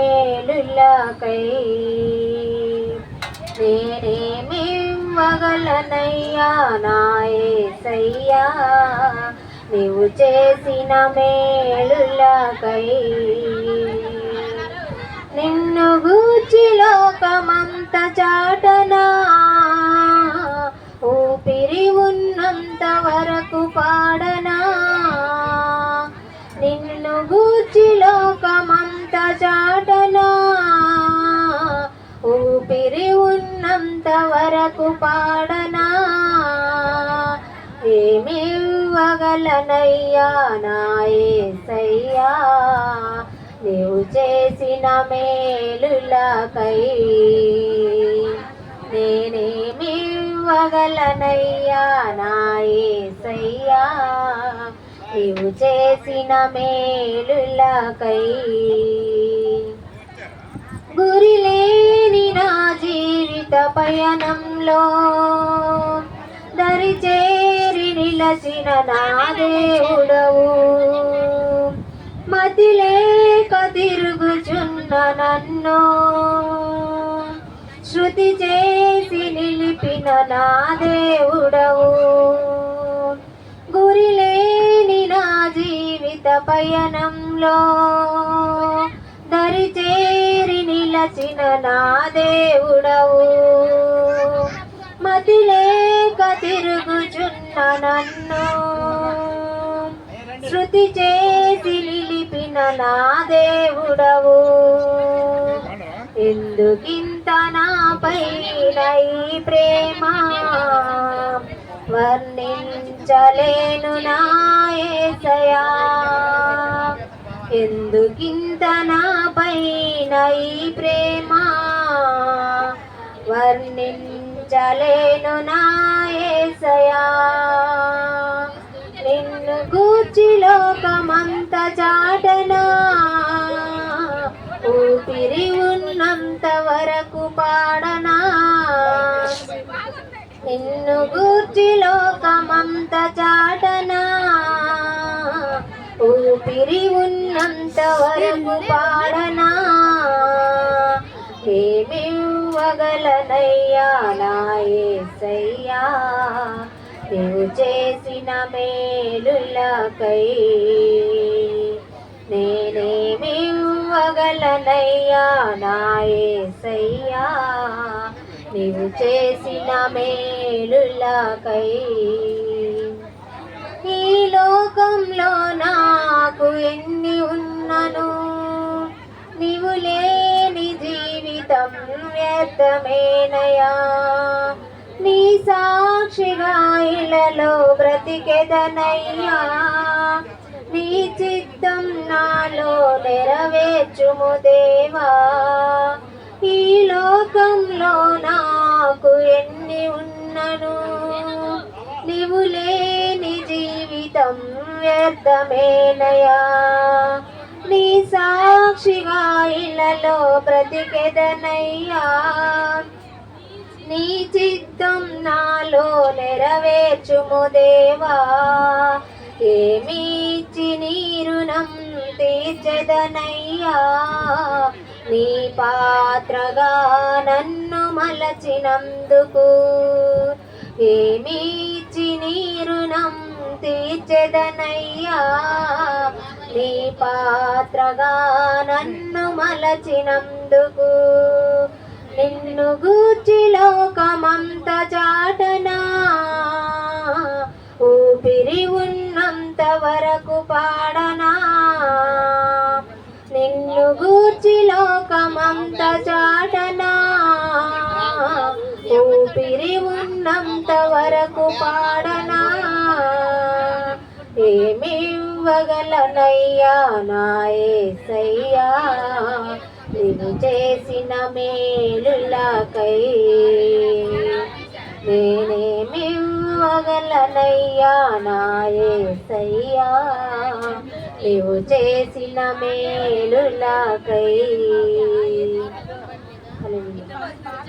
మేలులకై నేనేమివ్వగలనయ్యా నాయసయ్యా నీవు చేసిన మేలులకై నిన్ను గూర్చి లోకమంత చాటనా. ఊపిరి ఉన్నంత వరకు పాడనా. నిన్ను గూర్చి లోకమంత చాట ఉన్నంత వరకు పాడనా? ఏమివ్వగలనయ్యా నాయసయ్యా నీవు చేసిన మేలులకై నేనేమివ్వగలనయ్యా నాయసయ్యా నీవు చేసిన మేలులకై గురిలే పయనంలో దరి చేరి నిలచిన నా దేవుడవు. మతిలేక తిరుగుచున్న నన్ను శృతి చేసి నిలిపిన నా దేవుడవు. గురిలేని నా జీవిత పయనంలో దరి చేరి నిలచిన నా దేవుడవు. మతిలేక తిరుగుచున్న నన్ను. శృతి చేసి నిలిపిన నా దేవుడవు. ఎందుకింత నాపై నై ప్రేమ? వర్ణించలేను నాయసయా ఎందుకింత నాపై నై ప్రేమ? వర్ణించలేను నాయసయా నిన్ను గూర్చి లోకమంత చాటనా. ఊపిరి ఉన్నంత వరకు పాడనా. నిన్ను గూర్చి లోకమంత చాటనా. ఊపిరి ఉన్నంత వరకు పాడ ఏమివ్వగలనయ్యా నాయసయ్యా నీవు చేసిన మేలులకై నేనేమివ్వగలనయ్యా నాయసయ్యా నీవు చేసిన మేలులకై ఈ లోకంలో నాకు ఎన్ని ఉన్నను? నీవు లే జీవితం వ్యర్థమేనయా? నీ సాక్షిగా ఇలలో బ్రతికెదనయ్యా? నీ చిత్తం నాలో నెరవేర్చుము దేవా? ఈ లోకంలో నాకు ఎన్ని ఉన్నను? నీవు లేని జీవితం వ్యర్థమేనయా? నీ సాక్షిగా ఇళ్ళలో బ్రతికెదనయ్యా. నీ చిత్తం నాలో నెరవేర్చుము దేవా. ఏమీచి నీ రుణం తీర్చెదనయ్యా. నీ పాత్రగా నన్ను మలచినందుకు. ఏమీచి నీ రుణం తీర్చెదనయ్యా. నీ పాత్రగా నన్ను మలచినందుకు. నిన్ను గూర్చి లోకమంత చాటనా. ఊపిరి ఉన్నంత వరకు పాడనా. నిన్ను గూర్చి లోకమంత చాటనా. ఊపిరి ఉన్నంత వరకు పాడనా. ఏమివ్వగలనయ్యా నాయసయ్యా నేను చేసిన మేలులకై నేనేమివ్వగలనయ్యా నాయసయ్యా నీవు చేసిన మేలులకై. హల్లెలూయా.